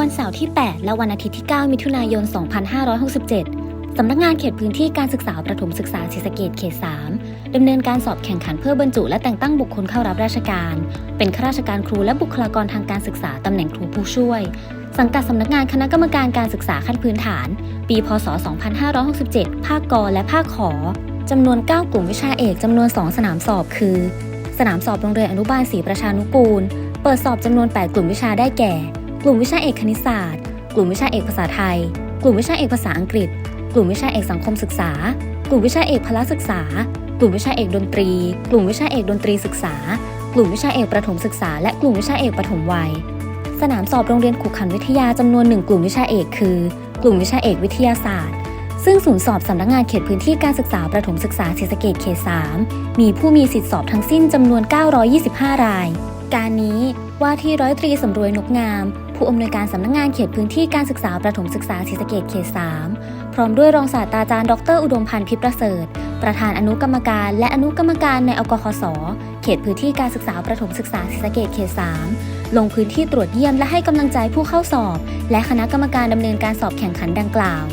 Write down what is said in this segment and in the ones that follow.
วันเสาร์ที่ 8 และวันอาทิตย์ที่ 9 มิถุนายน 2567 สำนักงานเขตพื้นที่การศึกษาประถมศึกษาศรีสะเกดเขต 3 ดำเนินการสอบแข่งขันเพื่อบรรจุ และแต่งตั้งบุคคลเข้ารับราชการ เป็นข้าราชการครูและบุคลากรทางการศึกษาตำแหน่งครูผู้ช่วย สังกัดสำนักงานคณะกรรมการการศึกษาขั้นพื้นฐาน ปี พศ 2567 ภาคกและภาคขอจำนวน 9 กลุ่มวิชาเอกจำนวน 2 สนามสอบคือ สนามสอบโรงเรียนอนุบาลศรีประชานุกูล เปิดสอบจำนวน 8 กลุ่มวิชาได้แก่ กลุ่มวิชาเอกคณิตศาสตร์ กลุ่มวิชาเอกภาษาไทย กลุ่มวิชาเอกภาษาอังกฤษ กลุ่มวิชาเอกสังคมศึกษา กลุ่มวิชาเอกพละศึกษา กลุ่มวิชาเอกดนตรี กลุ่มวิชาเอกดนตรีศึกษา กลุ่มวิชาเอกประถมศึกษา และกลุ่มวิชาเอกปฐมวัย สนามสอบโรงเรียนขุขันวิทยาจำนวนหนึ่งกลุ่มวิชาเอกคือ กลุ่มวิชาเอกวิทยาศาสตร์ซึ่งศูนย์สอบสำนักงานเขตพื้นที่การศึกษาประถมศึกษาศรีสะเกดเขต 3 มีผู้มีสิทธิสอบทั้งสิ้นจำนวน 925 ราย การนี้ ว่าที่ร้อยตรีสำรวยนกงาม ผู้อำนวยการสำนักงานเขตพื้นที่การศึกษาประถมศึกษาศรีสะเกดเขต 3 พร้อมด้วยรองศาสตราจารย์ดร อุดมพันธ์พิประเสริฐ ประธานอนุกรรมการและอนุกรรมการในอกคสเขตพื้นที่การศึกษาประถมศึกษาศรีสะเกดเขต 3 ลงพื้นที่ตรวจเยี่ยมและให้กำลังใจผู้เข้าสอบ และคณะกรรมการดำเนินการสอบแข่งขันดังกล่าว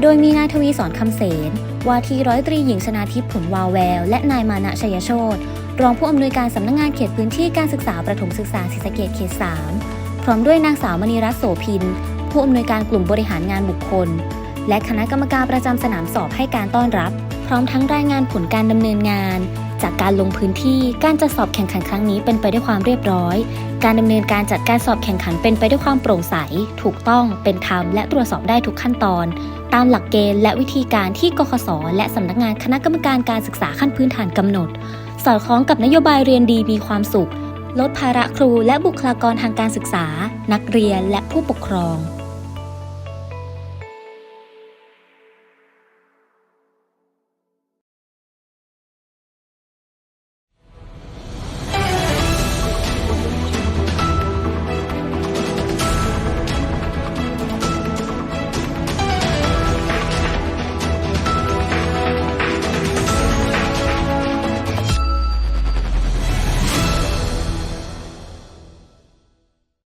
โดยมีนายทวีสอนคำเสนว่าที่ร้อยตรีหญิงชนาทิพย์ผลวาวแวว และนายมานะชัยโชต รองผู้อำนวยการสำนักงานเขตพื้นที่การศึกษาประถมศึกษาศรีสะเกดเขต 3 พร้อมด้วยนางสาวมณีรัตน์โสพิน ผู้อำนวยการกลุ่มบริหารงานบุคคล และคณะกรรมการประจำสนามสอบให้การต้อนรับ พร้อมทั้งรายงานผลการดำเนินงาน จากการลงพื้นที่การจัดสอบแข่งขันครั้งนี้เป็นไปด้วยความเรียบร้อย การดำเนินการจัดการสอบแข่งขันเป็นไปด้วยความโปร่งใส ถูกต้องเป็นธรรมและตรวจสอบได้ทุกขั้นตอน ตามหลักเกณฑ์และวิธีการที่กคสและสำนักงานคณะกรรมการการศึกษาขั้นพื้นฐานกำหนด สอดคล้องกับนโยบายเรียนดีมีความสุข ลดภาระครูและบุคลากรทางการศึกษา นักเรียนและผู้ปกครอง